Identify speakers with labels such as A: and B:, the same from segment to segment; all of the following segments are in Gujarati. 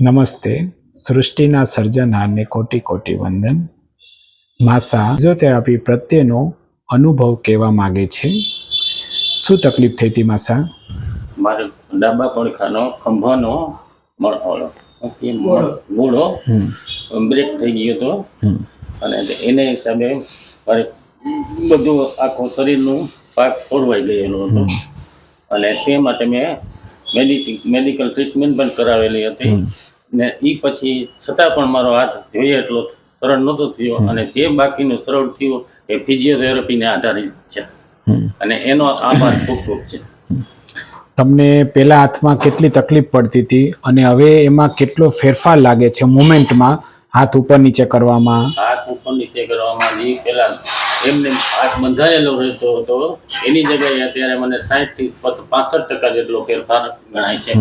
A: નમસ્તે. સૃષ્ટિના સર્જનહારને કોટી કોટી વંદન. માસા ફિઝિયોથેરાપી પ્રત્યેનો અનુભવ કહેવા માગે છે. શું તકલીફ થઈ હતી માસા?
B: મારે ડાબા પડખાનો ખંભાનો મળો
A: હમ.
B: બ્રેક થઈ ગયો હતો અને એને હિસાબે મારે બધું આખું શરીરનું પાક ખોરવાઈ ગયેલો હતો. અને તે માટે મેં મેડિકલ ટ્રીટમેન્ટ પણ કરાવેલી હતી. ને એ પછી છતાં પણ મારો હાથ જોઈએ એટલો સરળ નહોતો થયો અને જે બાકીનું સરળ થયું એ ફિઝિયોથેરાપીને આધારિત છે. અને એનો આભાર ખૂબ ખૂબ છે.
A: તમને પેલા હાથમાં કેટલી તકલીફ પડતી હતી અને હવે એમાં કેટલો ફેરફાર લાગે છે મુમેન્ટમાં? હાથ ઉપર નીચે કરવામાં?
B: હાથ ઉપર નીચે કરવામાં જે પેલા એમને હાથ બંધાયેલો રહેતો હતો. એની જગ્યાએ અત્યારે મને સાહીઠથી પાસઠ ટકા જેટલો ફેરફાર ગણાય છે.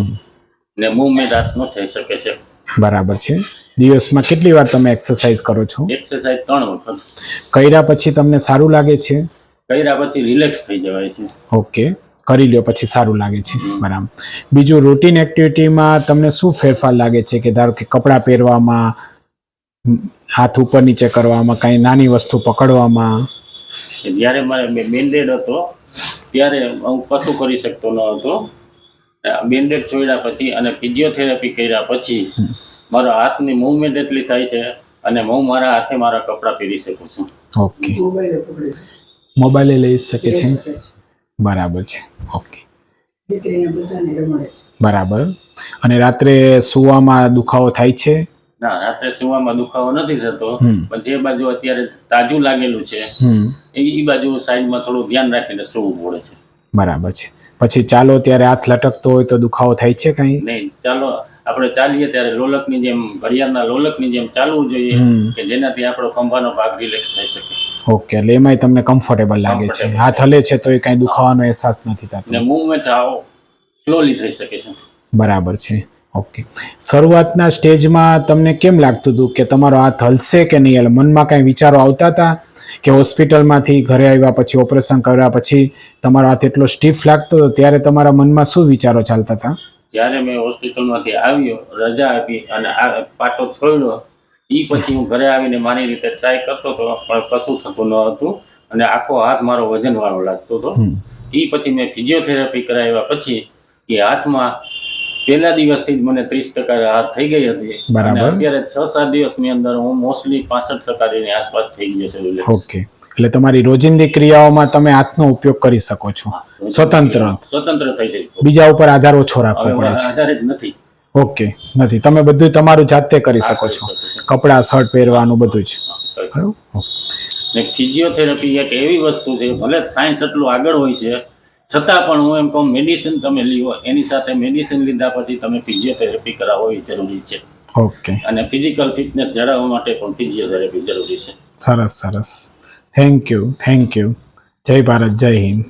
B: ને મૂવમેન્ટ હાથનો થઈ શકે છે.
A: બરાબર છે. દિવસમાં કેટલી વાર તમે એક્સરસાઇઝ કરો છો?
B: એક્સરસાઇઝ ત્રણ વખત.
A: કર્યા પછી તમને સારું લાગે છે?
B: કર્યા પછી રિલેક્સ થઈ જવાય છે.
A: ઓકે કરી લ્યો પછી સારું લાગે છે. બરાબર. બીજું રૂટીન એક્ટિવિટીમાં તમને શું ફેરફાર લાગે છે? કે ધારો કે કપડાં પહેરવામાં હાથ ઉપર નીચે કરવામાં કાંઈ નાની વસ્તુ પકડવામાં?
B: જ્યારે મારે બેન્ડેડ હતો ત્યારે હું કશું કરી શકતો ન હતો. બેન્ડેડ છોડ્યા પછી અને ફિઝિયોથેરાપી કર્યા પછી મારા હાથની મૂવમેન્ટ એટલી થાય છે અને હું મારા હાથે મારા કપડાં પહેરી શકું છું.
A: ઓકે. મોબાઈલે લઈ શકે છે? બરાબર છે. ઓકે. બરાબર. અને રાત્રે સુવામાં દુખાવો થાય છે?
B: ના રાત્રે સુવામાં દુખાવો નથી થતો પણ જે બાજુ અત્યારે તાજું લાગેલું છે એ બાજુ સાઈડમાં થોડું ધ્યાન રાખીને સુવું પડે છે.
A: બરાબર છે. પછી ચાલો ત્યારે હાથ લટકતો હોય તો દુખાવો થાય છે કઈ?
B: નહીં ચાલો આપણે ચાલીએ ત્યારે લોલકની જેમ ઘડિયાળના લોલકની જેમ ચાલવું જોઈએ. કે જેનાથી આપણો ખંભાનો ભાગ રિલેક્સ થઈ શકે.
A: ઓકે એટલે એમાંય તમને કમ્ફર્ટેબલ લાગે છે. હાથ હલે છે તો એ કાંઈ દુખાવાનો અહેસાસ નથી થતો.
B: અને મૂવમેન્ટ આવો સ્લોલી થઈ શકે છે.
A: બરાબર છે. ઓકે શરૂઆતના સ્ટેજમાં તમને કેમ લાગતું હતું કે તમારો હાથ હલશે કે નહીં? એટલે મનમાં કાંઈ વિચારો આવતા હતા કે હોસ્પિટલમાંથી ઘરે આવ્યા પછી ઓપરેશન કર્યા પછી તમારો હાથ એટલો સ્ટીફ લાગતો હતો ત્યારે તમારા મનમાં શું વિચારો ચાલતા હતા?
B: જ્યારે મેં હોસ્પિટલમાંથી આવ્યો રજા આપી અને આ પાટો છોડ્યો એ પછી હું ઘરે આવીને મારી રીતે ટ્રાય કરતો હતો પણ કશું થતું ન હતું અને આખો હાથ મારો વજનવાળો લાગતો હતો. એ પછી મેં ફિઝિયોથેરાપી કરાવ્યા પછી એ હાથમાં પહેલા દિવસથી જ મને ત્રીસ ટકા રાહત થઈ ગઈ હતી.
A: બરાબર.
B: અત્યારે છ સાત દિવસની અંદર હું મોસ્ટલી પાસઠ ટકાની આસપાસ થઈ ગયો છે
A: ઓકે. એટલે તમારી રોજિંદી ક્રિયાઓમાં તમે હાથનો ઉપયોગ કરી શકો છો. સ્વતંત્ર.
B: સ્વતંત્ર થઈ જાય.
A: બીજા ઉપર આધાર ઓછો રાખવો પડે છે.
B: જ નથી.
A: ઓકે. નથી. તમે બધું તમારું જાતે કરી શકો છો. કપડાં શર્ટ પહેરવાનું બધું જ. બરાબર?
B: ને ફિઝિયોથેરાપી એક એવી વસ્તુ છે ભલે સાયન્સ એટલું આગળ હોય છે છતાં પણ હું એમ કહું મેડિસિન તમે લ્યો. એની સાથે મેડિસિન લીધા પછી તમે ફિઝિયોથેરાપી કરાવો એ જરૂરી છે.
A: ઓકે
B: અને ફિઝિકલ ફિટનેસ જાળવવા માટે પણ ફિઝિયોથેરાપી જરૂરી છે.
A: સરસ સરસ. થેન્ક યુ થેન્ક યુ જય ભારત જય હિન્દ.